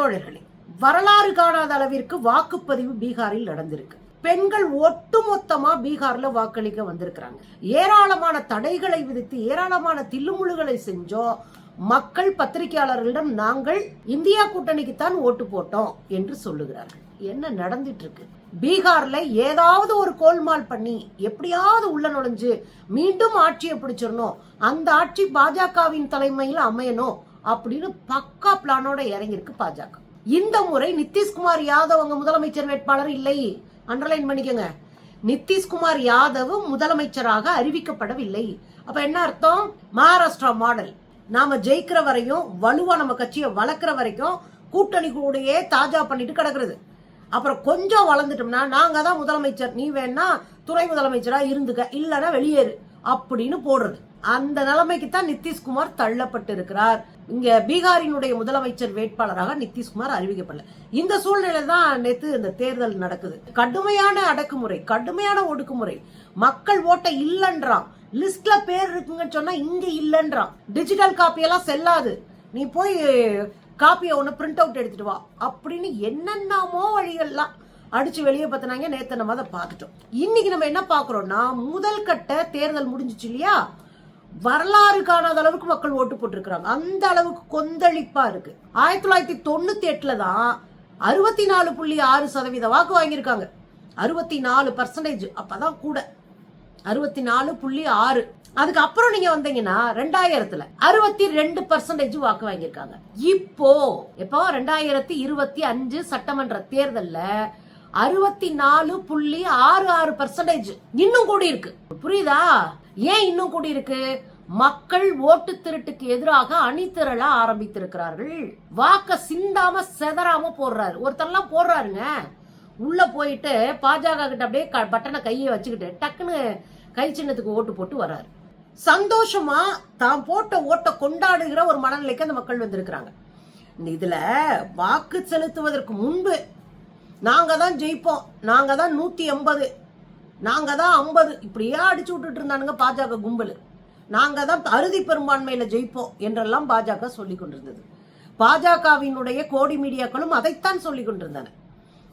தோழர்களே வரலாறு காணாத அளவிற்கு வாக்குப்பதிவு பீகாரில் நடந்திருக்கு. பெண்கள் ஒட்டுமொத்தமா பீகார்ல வாக்களிக்க வந்திருக்கிறாங்க. ஏராளமான தடைகளை விதித்து ஏராளமான தில்லுமுழுகளை செஞ்சோம் மக்கள் பத்திரிகையாளர்களிடம் நாங்கள் இந்தியா கூட்டணிக்குத்தான் ஓட்டு போட்டோம் என்று சொல்லுகிறார்கள். என்ன நடந்துட்டு இருக்கு பீகார்ல ஏதாவது ஒரு கோல்மால் பண்ணி எப்படியாவது உள்ள நுழைஞ்சு மீண்டும் ஆட்சியை பிடிச்சிடணும். அந்த ஆட்சி பாஜகவின் தலைமையில் அமையணும். அப்படின்னு பக்கா பிளானோட இறங்கியிருக்கு பாஜக. இந்த முறை நிதிஷ்குமார் யாதவ் அங்க முதலமைச்சர் வேட்பாளர் இல்லை. அண்டர்லைன் பண்ணிக்கோங்க. நிதிஷ்குமார் யாதவ் முதலமைச்சராக அறிவிக்கப்படவில்லை. அப்ப என்ன அர்த்தம்? மகாராஷ்டிரா மாடல் நாம ஜெயிக்கிற வரையும் வலுவா நம்ம கட்சியை வளர்க்குற வரைக்கும் கூட்டணி கூடயே தாஜா பண்ணிட்டு கிடக்குறது. அப்புறம் கொஞ்சம் வளர்ந்துட்டோம்னா நாங்க தான் முதலமைச்சர். நீ வேணா துணை முதலமைச்சரா இருந்துக்க. இல்லைன்னா வெளியேறு. அப்படின்னு போடுறது. அந்த நிலைமைக்கு தான் நிதிஷ்குமார் தள்ளப்பட்டு இருக்கிறார் இங்க பீகாரினுடைய முதலமைச்சர் வேட்பாளராக நிதிஷ்குமார் அறிவிக்கப்படல. இந்த சூழ்நிலை தான் நேத்து இந்த தேர்தல் நடக்குது. கடுமையான அடக்குமுறை கடுமையான ஒடுக்குமுறை. மக்கள் ஓட்ட இல்லன்றான். லிஸ்ட்ல பேர் இருக்குங்கன்னு சொன்னா இங்க இல்லன்றான். டிஜிட்டல் காப்பியெல்லாம் செல்லாது. நீ போய் காப்பியை ஒன்று பிரிண்ட் அவுட் எடுத்துட்டு வா. அப்படின்னு என்னென்னமோ வழிகள்லாம். அடிச்சு வெளியே பார்த்தினாங்க நேத்து நம்ம அதை பார்த்துட்டோம். இன்னைக்கு நம்ம என்ன பார்க்குறோம்னா முதல் கட்ட தேர்தல் முடிஞ்சிச்சு இல்லையா? வரலாறு காணாத அளவுக்கு மக்கள் ஓட்டு போட்டிருக்கிறாங்க. அந்த அளவுக்கு கொந்தளிப்பா இருக்கு. ஆயிரத்தி தொள்ளாயிரத்தி தொண்ணூத்தி எட்டுல தான் அறுபத்தி நாலு புள்ளி ஆறு சதவீத வாக்கு வாங்கியிருக்காங்க. அறுபத்தி நாலு பர்சன்டேஜ் அப்பதான் கூட. அறுபத்தி நாலு புள்ளி ஆறு. அதுக்கு அப்புறம் நீங்க வந்தீங்கன்னா ரெண்டாயிரத்துல அறுபத்தி ரெண்டு பர்சன்டேஜ் வாக்கு வாங்கியிருக்காங்க. இப்போ இப்போ ரெண்டாயிரத்தி இருபத்தி அஞ்சு சட்டமன்ற தேர்தல்ல அறுபத்தி நாலு புள்ளி ஆறு ஆறு பர்சன்டேஜ் இன்னும் கூடி இருக்கு புரியுதா? ஏன் இன்னும் கூடி இருக்கு மக்கள் ஓட்டு திருட்டுக்கு எதிராக அணிதிரள ஆரம்பித்திருக்கிறார்கள். வாக்க சிந்தாம செதறாம போடுறாரு. ஒருத்தர்லாம் போடுறாருங்க. உள்ள போயிட்டு பாஜக கிட்ட அப்படியே க- பட்டனை கையை வச்சுக்கிட்டு டக்குன்னு கை சின்னத்துக்கு ஓட்டு போட்டு வர்றாரு. சந்தோஷமா தான் போட்ட ஓட்டை கொண்டாடுகிற ஒரு மனநிலைக்கு அந்த மக்கள் வந்திருக்கிறாங்க. இதுல வாக்கு செலுத்துவதற்கு முன்பு நாங்க தான் ஜெயிப்போம். நாங்க தான் நூத்தி எண்பது. நாங்க தான் ஐம்பது. இப்படியே அடிச்சு விட்டுட்டு இருந்தானுங்க பாஜக கும்பல். நாங்க தான் அறுதி பெரும்பான்மையில ஜெயிப்போம் என்றெல்லாம் பாஜக சொல்லி கொண்டிருந்தது. பாஜகவினுடைய கோடி மீடியாக்களும் அதைத்தான் சொல்லி கொண்டிருந்தன.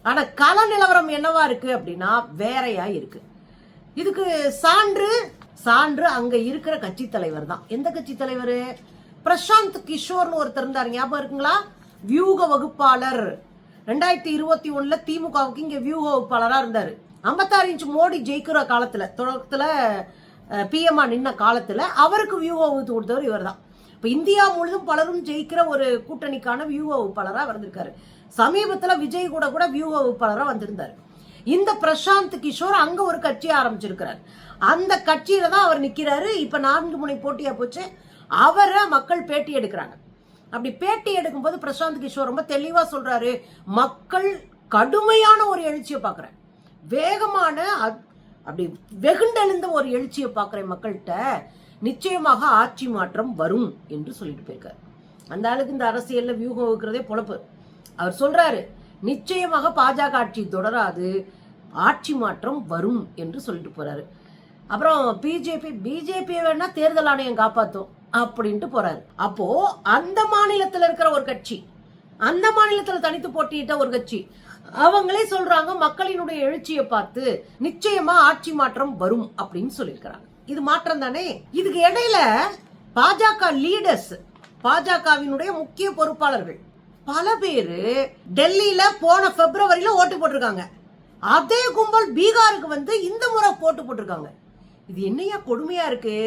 ஆனா கள நிலவரம் என்னவா இருக்கு அப்படின்னா வேறையா இருக்கு. இதுக்கு சான்று சான்று அங்க இருக்கிற கட்சி தலைவர் தான். எந்த கட்சி தலைவர்? பிரசாந்த் கிஷோர்னு ஒருத்தர் இருந்தார். ஞாபகம் இருக்குங்களா? வியூக வகுப்பாளர். ரெண்டாயிரத்தி இருபத்தி ஒண்ணுல திமுகவுக்கு இங்க வியூக வகுப்பாளரா இருந்தாரு. ஐம்பத்தாறு இன்ச் மோடி ஜெயிக்கிற காலத்துல தொடக்கத்துல பிஎம்ஆ நின்ன காலத்துல அவருக்கு வியூக வகுத்து கொடுத்தவர் இவர் தான் இப்போ இந்தியா முழுதும் பலரும் ஜெயிக்கிற ஒரு கூட்டணிக்கான வியூக வகுப்பாளராக வந்திருக்காரு. சமீபத்தில் விஜய் கூட கூட வியூக வகுப்பாளராக வந்திருந்தார். இந்த பிரசாந்த் கிஷோர் அங்க ஒரு கட்சி ஆரம்பிச்சிருக்கிறார். அந்த கட்சியில தான் அவர் நிக்கிறாரு. இப்ப நான்கு முனை போட்டியா போச்சு. அவரை மக்கள் பேட்டி எடுக்கிறாங்க. அப்படி பேட்டி எடுக்கும்போது பிரசாந்த் கிஷோர் ரொம்ப தெளிவாக சொல்கிறாரு மக்கள் கடுமையான ஒரு எழுச்சியை பார்க்குறேன். வேகமான அத்- அப்படி வெகுண்டெழுந்த ஒரு எழுச்சியை பார்க்குறேன் மக்கள்கிட்ட. நிச்சயமாக ஆட்சி மாற்றம் வரும் என்று சொல்லிட்டு போயிருக்காரு. அந்த அளவுக்கு இந்த அரசியலில் வியூகம் வைக்கிறதே பொழப்பு. அவர் சொல்கிறாரு நிச்சயமாக பாஜக ஆட்சி தொடராது ஆட்சி மாற்றம் வரும் என்று சொல்லிட்டு போகிறாரு அப்புறம் பிஜேபி பிஜேபி வேணால் தேர்தல் ஆணையம் காப்பாற்றும் அப்படின்ட்டு போறாரு. அப்போ அந்த மாநிலத்துல இருக்கிற ஒரு கட்சி அந்த மாநிலத்துல தனித்து போட்டியிட்ட ஒரு கட்சி அவங்களே சொல்றாங்க மக்களினுடைய எழுச்சியை பார்த்து நிச்சயமா ஆட்சி மாற்றம் வரும் அப்படின்னு சொல்லியிருக்கிறாங்க. இது மாற்றம் தானே? இதுக்கு இடையில பாஜக லீடர்ஸ் பாஜகவினுடைய முக்கிய பொறுப்பாளர்கள் பல பேரு டெல்லியில போன பிப்ரவரியில ஓட்டு போட்டிருக்காங்க. அதே கும்பல் பீகாருக்கு வந்து இந்த முறை போட்டு போட்டிருக்காங்க. இது என்னையா கொடுமையா இருக்கு?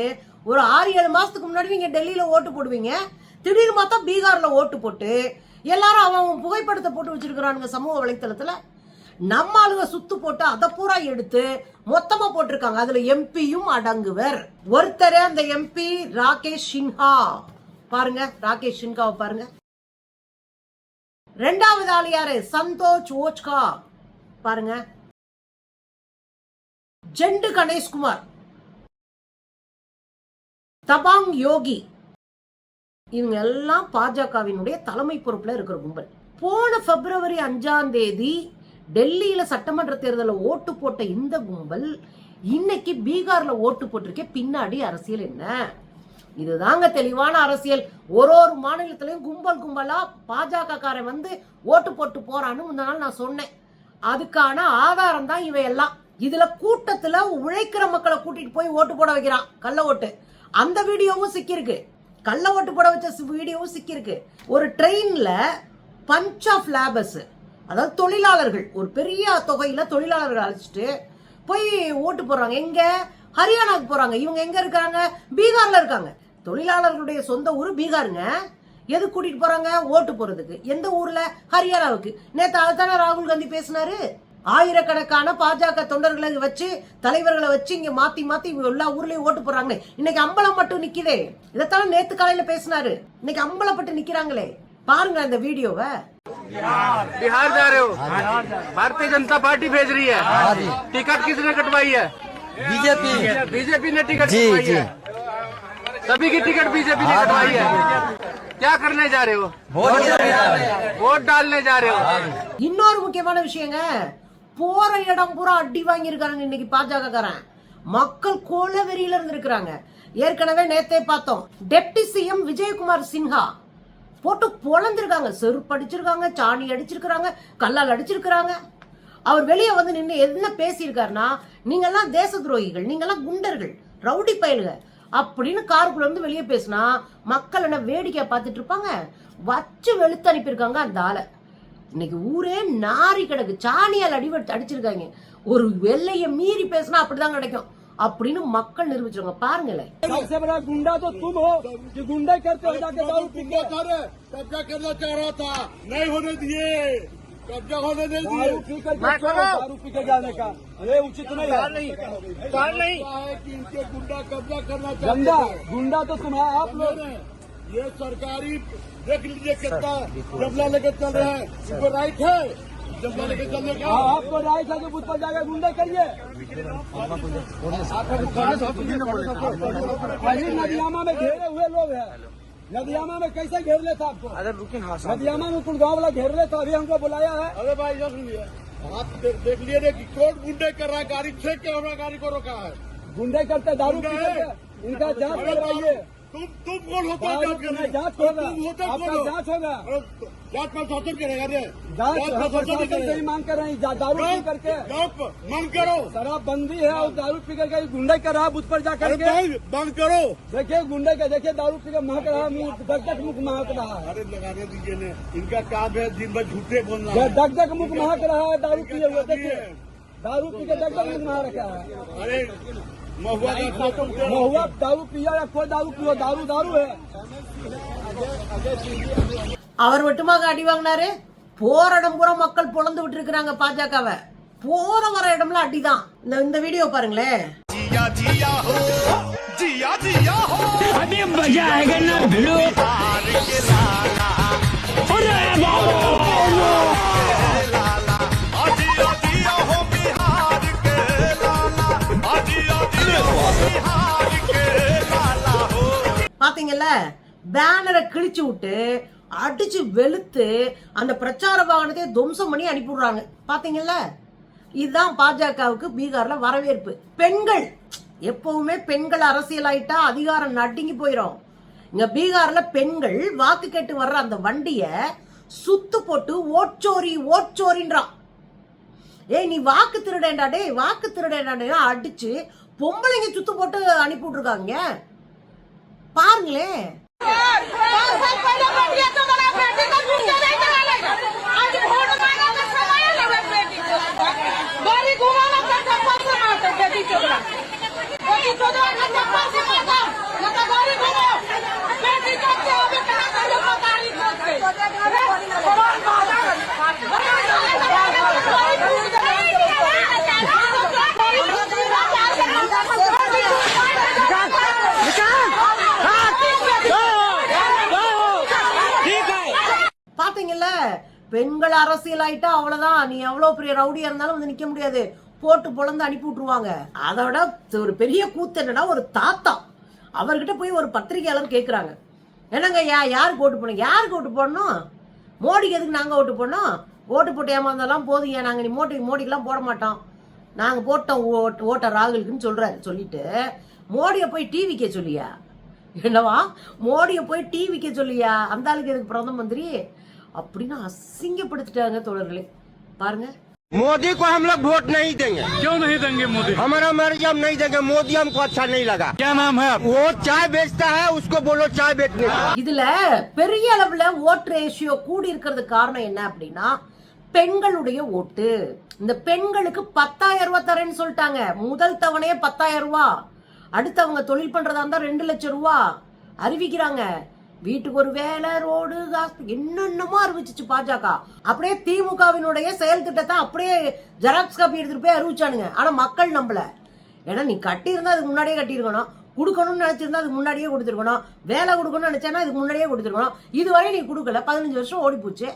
ஒரு ஆறு ஏழு மாசத்துக்கு முன்னாடி நீங்க டெல்லியில ஓட்டு போடுவீங்க. திடீர்னு பார்த்தா பீகார்ல ஓட்டு போட்டு எல்லாரும் அவன் புகைப்படத்தை போட்டு வச்சிருக்கிறானுங்க சமூக வலைத்தளத்துல. நம்ம ஆளுங்க சுத்து போட்டு அதை பூரா எடுத்து மொத்தமா போட்டிருக்காங்க. அதுல எம்பியும் அடங்குவர். ஒருத்தர் அந்த எம்பி ராகேஷ் சின்ஹா. பாருங்க ராகேஷ் சின்ஹாவை பாருங்க. ரெண்டாவது ஆள் யாரு? சந்தோஷ் ஓச்கா பாருங்க. ஜெண்டு கணேஷ்குமார். தபாங் யோகி. இவங்க எல்லாம் பாஜகவினுடைய தலைமை பொறுப்புல இருக்கிற கும்பல். போன பிப்ரவரி அஞ்சாம் தேதி டெல்லியில சட்டமன்ற தேர்தலில் ஓட்டு போட்ட இந்த கும்பல் இன்னைக்கு பீகார்ல ஓட்டு போட்டிருக்கே பின்னாடி அரசியல் என்ன? இதுதாங்க தெளிவான அரசியல். ஒரு ஒரு மாநிலத்திலையும் கும்பல் கும்பலா பாஜக காரை வந்து ஓட்டு போட்டு போறான்னு முந்த நாள் நான் சொன்னேன். அதுக்கான ஆதாரம் தான் இவையெல்லாம். இதுல கூட்டத்துல உழைக்கிற மக்களை கூட்டிட்டு போய் ஓட்டு போட வைக்கிறான் கள்ள ஓட்டு. அந்த வீடியோவும் சிக்கியிருக்கு. கள்ள ஓட்டு போட வச்ச வீடியோவும் சிக்கியிருக்கு. ஒரு ட்ரெயின்ல பஞ்ச் ஆஃப் லேபர்ஸ் அதாவது தொழிலாளர்கள் ஒரு பெரிய தொகையில தொழிலாளர்கள் அழைச்சிட்டு போய் ஓட்டு போடுறாங்க. எங்க? ஹரியானாவுக்கு போறாங்க. இவங்க எங்க இருக்காங்க? பீகார்ல இருக்காங்க. தொழிலாளர்களுடைய சொந்த ஊர் பீகாருங்க. எது கூட்டிட்டு போறாங்க? ஓட்டு போறதுக்கு எந்த ஊர்ல? ஹரியானாவுக்கு. நேற்று அதுதானே ராகுல் காந்தி பேசினாரு. ஆயிரக்கணக்கான பாஜக தொண்டர்களை வச்சு தலைவர்களை வச்சு இங்க மாத்தி மாத்தி எல்லா ஊர்லயும் ஓட்டு போடுறாங்களே இன்னைக்கு அம்பலம் மட்டும் நிக்குதே இதைத்தான் நேத்து காலையில பேசினாரு இன்னைக்கு அம்பலப்பட்டு நிக்கிறாங்களே பாருங்க அந்த வீடியோவை बिहार जा रहे हो भारतीय जनता पार्टी भेज रही है टिकट किसने कटवाई है बीजेपी बीजेपी ने टिकट जी, कटवाई जी। है सभी की टिकट बीजेपी ने कटवाई है क्या करने जा रहे हो वोट गिरा वोट डालने जा रहे हो இன்னொரு முக்கியமான விஷயங்க போற இடம் பூரா அடி வாங்கியிருக்காங்க இன்னைக்கு பாஜக மக்கள் கோல வெறியில இருந்திருக்கிறாங்க. ஏற்கனவே நேத்தே பார்த்தோம். டெப்டி சிஎம் விஜயகுமார் சின்ஹா போட்டு பொழந்திருக்காங்க. செருப்பு அடிச்சிருக்காங்க சாணி அடிச்சிருக்கிறாங்க கல்லால் அடிச்சிருக்கிறாங்க. அவர் வெளியே வந்து நின்று என்ன பேசியிருக்காருன்னா நீங்கெல்லாம் தேச துரோகிகள் நீங்கெல்லாம் குண்டர்கள் ரவுடி பயலுக அப்படின்னு காருக்குள்ள இருந்து வெளியே பேசினா மக்கள் என்ன வேடிக்கை பார்த்துட்டு இருப்பாங்க? வச்சு வெளுத்து அனுப்பியிருக்காங்க அந்த ஆளை. இன்னைக்கு ஊரே நாரி கிடக்கு சாணியால் அடிபட்டு அடிச்சிருக்காங்க ஒரு வெள்ளைய மீறி பேசினா அப்படிதான் கிடைக்கும் அப்படின்னு மக்கள் நிரூபிச்சிருங்க பாருங்களேன் सबसे बड़ा गुंडा तो तुम हो कि गुंडा करते हो जाके दारू पी के कब्जा करना चाह रहा था नहीं होने दिए कब्जा होने नहीं दिए दारू पी कर मैं क्यों करो। दारू पी के जाने का अरे उचित नहीं है नहीं है कि इनके गुंडा कब्जा करना चाहते गंदा थे। गुंडा तो तुम है आप लोग ये सरकारी देख लीजिए कितना जबला लेके चल रहे हैं। इनको राइट है? जबला लेके चलने का हाँ, आपको राइट है जो बुद्ध पर जाकर गुंडा करिए। नदियामा में घेरे हुए लोग हैं। नदियामा में कैसे घेर लेता आपको? अरे हाँ नदियामा में कुलगांव वाला घेर लेता अभी हमको बुलाया है। अरे भाई जब सुनिए आप देख लिए कि कौन गुंडे कर रहा है गाड़ी छेक के हमारा गाड़ी को रोका है। गुंडे करते दारू पी? इनका जाँच करवाइए। तुम तुम कौन होता है जाँच करने? पीना जाँच तुम होगा। होता आपका जाँच होगा। जाँच करेगा रे। जाँच प्रशासन से ही मांग कर रहे हैं दारू पी करके। मन करो। शराब बंदी है और दारू पी करके गुंडे कर रहा बुथ पर जा अरे करके। बंद करो। देखिए गुंडे का देखिए दारू पी के महक रहा है मुँह दक दक मुख महक रहा है। अरे लगाने दीजिए ने इनका काम है दिन भर झूठे बोलना। दक दक मुख महक रहा है दारू पिए हुए देखिए। दारू पी के दक दक मुख महक रखा है। अरे महुआ का शासन करो महुआ दारू पिया या कोई दारू पियो दारू दारू है அவர் மட்டுமாக அடி வாங்கினாரு போற இடம் பூரா மக்கள் பொழந்து விட்டு இருக்கிறாங்க பாஜகவை போற வர இடம்ல அடிதான் இந்த இந்த வீடியோ பாருங்களேன் பார்த்தீங்கல்ல பேனரை கிழிச்சு விட்டு அடிச்சு வெளுத்து அந்த பிரச்சார வாகனத்தை துவம்சம் பண்ணி அனுப்பிவிடுறாங்க. பார்த்தீங்கல்ல இதுதான் பாஜகவுக்கு பீகார்ல வரவேற்பு. பெண்கள் எப்பவுமே பெண்கள் அரசியல் ஆயிட்டா அதிகாரம் நடுங்கி போயிடும் இங்க பீகார்ல பெண்கள் வாக்கு கேட்டு வர்ற அந்த வண்டிய சுத்து போட்டு ஓட்சோரி ஓட்சோரின்றான். ஏய் நீ வாக்கு திருடேண்டா டே வாக்கு திருடேண்டா அடிச்சு பொம்பளைங்க சுத்து போட்டு அனுப்பி விட்டுருக்காங்க பாருங்களேன் पाँच साल पहले பெண்கள் அரசியல் ஆயிட்டா அவ்வளவுதான். நீ எவ்வளவு பெரிய ரவுடியா இருந்தாலும் வந்து நிக்க முடியாது. போட்டு பொழந்து அனுப்பி விட்டுருவாங்க. அதோட ஒரு பெரிய கூத்து என்னன்னா ஒரு தாத்தா. அவர்கிட்ட போய் ஒரு பத்திரிகையாளர் கேட்குறாங்க என்னங்க யா யாருக்கு ஓட்டு போடணும்? யாருக்கு ஓட்டு போடணும்? மோடிக்கு எதுக்கு நாங்கள் ஓட்டு போடணும்? ஓட்டு போட்டு ஏமாந்தாலாம் போதுங்க நாங்கள் நீ மோடி மோடிக்கெல்லாம் போட மாட்டோம். நாங்கள் போட்டோம் ஓட்டு ஓட்ட ராகுலுக்குன்னு சொல்கிறாரு சொல்லிட்டு மோடியை போய் டிவிக்கே சொல்லியா? என்னவா? மோடியை போய் டீ விற்க சொல்லியா? அந்த ஆளுக்கு எதுக்கு பிரதம மந்திரி? அப்படின்னு அசிங்கப்படுத்திட்டாங்க தோழர்களே பாருங்க मोदी को हम लोग वोट नहीं देंगे क्यों नहीं देंगे मोदी हमारा मर्जी हम नहीं देंगे मोदी हमको अच्छा नहीं लगा क्या नाम है आप वो चाय बेचता है उसको बोलो चाय बेचने को। இதுல பெரிய அளவுல ஓட்டு ரேஷியோ கூடி இருக்கிறதுக்கு காரணம் என்ன அப்படின்னா பெண்களுடைய ஓட்டு இந்த பெண்களுக்கு பத்தாயிரம் ரூபாய் தரேன்னு சொல்லிட்டாங்க முதல் தவணையே பத்தாயிரம் ரூபாய் அடுத்து அவங்க தொழில் பண்றதா இருந்தா ரெண்டு லட்சம் ரூபாய் அறிவிக்கிறாங்க வீட்டுக்கு ஒரு வேலை ரோடு காசு என்னென்னமோ அறிவிச்சிச்சு பாஜக. அப்படியே திமுகவினுடைய செயல் திட்டத்தை அப்படியே ஜெராக்ஸ் காப்பி எடுத்துட்டு போய் அறிவிச்சானுங்க. ஆனா மக்கள் நம்பல. ஏன்னா நீ கட்டியிருந்தா அதுக்கு முன்னாடியே கட்டியிருக்கணும். கொடுக்கணும்னு நினைச்சிருந்தா அதுக்கு முன்னாடியே கொடுத்துருக்கணும். வேலை கொடுக்கணும்னு நினைச்சேன்னா அதுக்கு முன்னாடியே கொடுத்துருக்கணும். இதுவரை நீ கொடுக்கல. பதினஞ்சு வருஷம் ஓடி போச்சு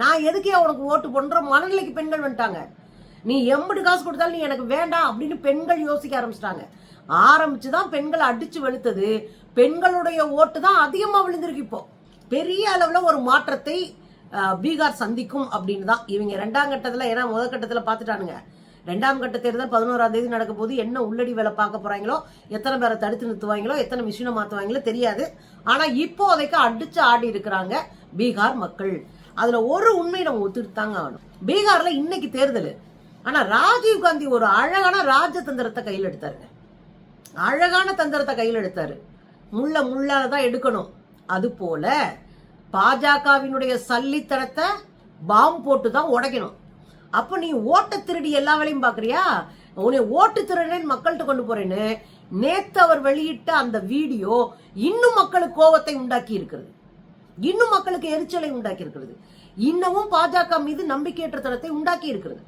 நான் எதுக்கே உனக்கு ஓட்டு பண்ற மனநிலைக்கு பெண்கள் வந்துட்டாங்க. நீ எம்பது காசு கொடுத்தாலும் நீ எனக்கு வேண்டாம் அப்படின்னு பெண்கள் யோசிக்க ஆரம்பிச்சிட்டாங்க. ஆரம்பிச்சு தான் பெண்களை அடிச்சு வெளுத்தது. பெண்களுடைய ஓட்டு தான் அதிகமாக விழுந்திருக்கு இப்போ. பெரிய அளவில் ஒரு மாற்றத்தை பீகார் சந்திக்கும் அப்படின்னு தான் இவங்க ரெண்டாம் கட்டத்தில் ஏன்னா முதல் கட்டத்தில் பார்த்துட்டானுங்க. ரெண்டாம் கட்ட தேர்தல் பதினோராம் தேதி நடக்க போது என்ன உள்ளடி வேலை பார்க்க போறாங்களோ எத்தனை பேரை தடுத்து நிறுத்துவாங்களோ எத்தனை மிஷினை மாற்றுவாங்களோ தெரியாது. ஆனால் இப்போதைக்கு அடிச்சு ஆடி இருக்கிறாங்க பீகார் மக்கள். அதுல ஒரு உண்மை நம்ம ஒத்துட்டு தாங்க ஆகணும். பீகார்ல இன்னைக்கு தேர்தல். ஆனா ராஜீவ் காந்தி ஒரு அழகான ராஜதந்திரத்தை கையில் எடுத்தாருங்க. அழகான தந்திரத்தை கையில் எடுத்தார். முள்ள முள்ளால தான் எடுக்கணும். அது போல பாஜகவினுடைய சல்லித்தனத்தை பாம் போட்டு தான் உடைக்கணும். அப்போ நீ ஓட்ட திருடி எல்லா வேலையும் பார்க்குறியா உன்னை ஓட்டு திருடனேன்னு மக்கள்கிட்ட கொண்டு போறேன்னு நேத்து அவர் வெளியிட்ட அந்த வீடியோ இன்னும் மக்களுக்கு கோபத்தை உண்டாக்கி இருக்கிறது. இன்னும் மக்களுக்கு எரிச்சலை உண்டாக்கி இருக்கிறது. இன்னமும் பாஜக மீது நம்பிக்கையற்ற தனத்தை உண்டாக்கி இருக்கிறது.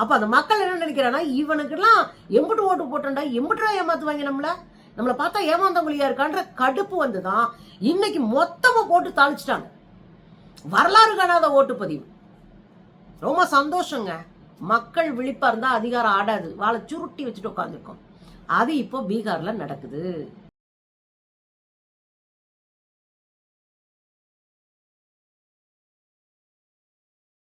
அப்போ அந்த மக்கள் என்ன நினைக்கிறான்னா இவனுக்கெல்லாம் எம்புட்டு ஓட்டு போட்டோம்டா எம்புட்டுரா ஏமாத்துவாங்க நம்மள. நம்மளை பார்த்தா ஏமாந்தவங்களியா இருக்கான்ற கடுப்பு வந்து தான் இன்னைக்கு மொத்தமாக போட்டு தாளிச்சிட்டாங்க. வரலாறு காணாத ஓட்டுப்பதிவு ரொம்ப சந்தோஷங்க. மக்கள் விழிப்பா இருந்தால் அதிகாரம் ஆடாது. வாழை சுருட்டி வச்சுட்டு உட்காந்துருக்கோம் அது இப்போ பீகார்ல நடக்குது.